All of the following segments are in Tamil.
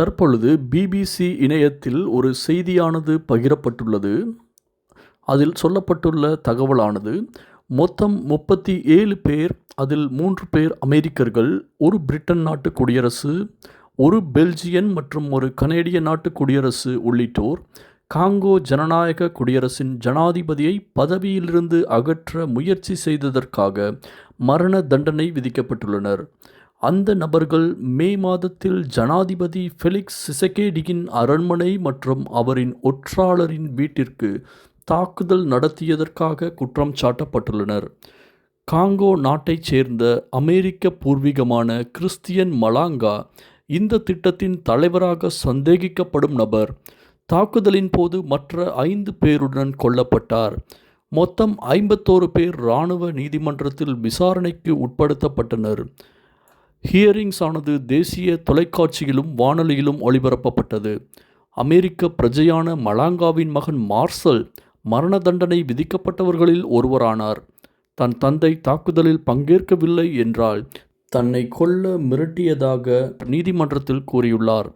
தற்பொழுது பிபிசி இணையத்தில் ஒரு செய்தியானது பகிரப்பட்டுள்ளது. அதில் சொல்லப்பட்டுள்ள தகவலானது மொத்தம் முப்பத்தி ஏழு பேர் அதில் மூன்று பேர் அமெரிக்கர்கள் ஒரு பிரிட்டன் நாட்டு குடியரசு ஒரு பெல்ஜியன் மற்றும் ஒரு கனேடிய நாட்டு குடியரசு உள்ளிட்டோர் காங்கோ ஜனநாயக குடியரசின் ஜனாதிபதியை பதவியிலிருந்து அகற்ற முயற்சி செய்ததற்காக மரண தண்டனை விதிக்கப்பட்டுள்ளனர். அந்த நபர்கள் மே மாதத்தில் ஜனாதிபதி ஃபெலிக்ஸ் சிசகேடியின் அரண்மனை மற்றும் அவரின் ஒற்றாளரின் வீட்டிற்கு தாக்குதல் நடத்தியதற்காக குற்றம் சாட்டப்பட்டுள்ளனர். காங்கோ நாட்டைச் சேர்ந்த அமெரிக்க பூர்வீகமான கிறிஸ்டியன் மலாங்கா இந்த திட்டத்தின் தலைவராக சந்தேகிக்கப்படும் நபர் தாக்குதலின் போது மற்ற ஐந்து பேருடன் கொல்லப்பட்டார். மொத்தம் ஐம்பத்தோரு பேர் இராணுவ நீதிமன்றத்தில் விசாரணைக்கு உட்படுத்தப்பட்டனர். ஹியரிங்ஸ் ஆனது தேசிய தொலைக்காட்சியிலும் வானொலியிலும் ஒளிபரப்பப்பட்டது. அமெரிக்க பிரஜையான மலாங்காவின் மகன் மார்சல் மரண தண்டனை விதிக்கப்பட்டவர்களில் ஒருவரானார். தன் தந்தை தாக்குதலில் பங்கேற்கவில்லை என்றால் தன்னை கொல்ல மிரட்டியதாக நீதிமன்றத்தில் கூறியுள்ளார்.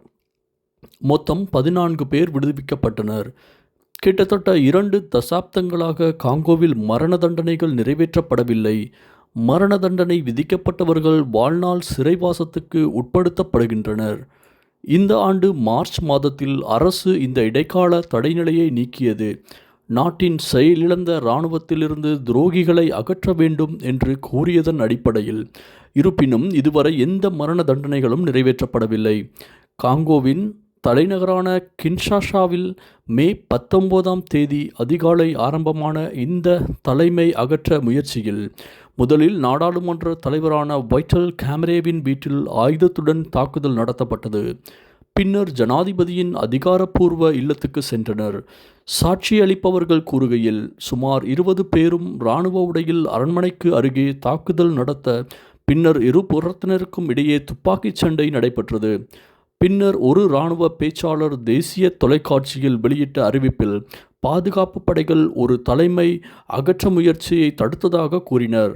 மொத்தம் பதினான்கு பேர் விடுவிக்கப்பட்டனர். கிட்டத்தட்ட இரண்டு தசாப்தங்களாக காங்கோவில் மரண தண்டனைகள் நிறைவேற்றப்படவில்லை. மரண தண்டனை விதிக்கப்பட்டவர்கள் வாழ்நாள் சிறைவாசத்துக்கு உட்படுத்தப்படுகின்றனர். இந்த ஆண்டு மார்ச் மாதத்தில் அரசு இந்த இடைக்கால தடைநிலையை நீக்கியது. நாட்டின் செயலிழந்த இராணுவத்திலிருந்து துரோகிகளை அகற்ற வேண்டும் என்று கூறியதன் அடிப்படையில். இருப்பினும் இதுவரை எந்த மரண தண்டனைகளும் நிறைவேற்றப்படவில்லை. காங்கோவின் தலைநகரான கின்ஷாஷாவில் மே பத்தொன்பதாம் தேதி அதிகாலை ஆரம்பமான இந்த தலைமை அகற்ற முயற்சியில் முதலில் நாடாளுமன்ற தலைவரான வைட்டல் கேமரேவின் வீட்டில் ஆயுதத்துடன் தாக்குதல் நடத்தப்பட்டது. பின்னர் ஜனாதிபதியின் அதிகாரப்பூர்வ இல்லத்துக்கு சென்றனர். சாட்சியளிப்பவர்கள் கூறுகையில் சுமார் இருபது பேரும் இராணுவ உடையில் அரண்மனைக்கு அருகே தாக்குதல் நடத்த பின்னர் இரு புறத்தினருக்கும் இடையே துப்பாக்கிச் சண்டை நடைபெற்றது. பின்னர் ஒரு இராணுவ பேச்சாளர் தேசிய தொலைக்காட்சியில் வெளியிட்ட அறிவிப்பில் பாதுகாப்பு படைகள் ஒரு தலைமை அகற்ற முயற்சியை தடுத்ததாக கூறினர்.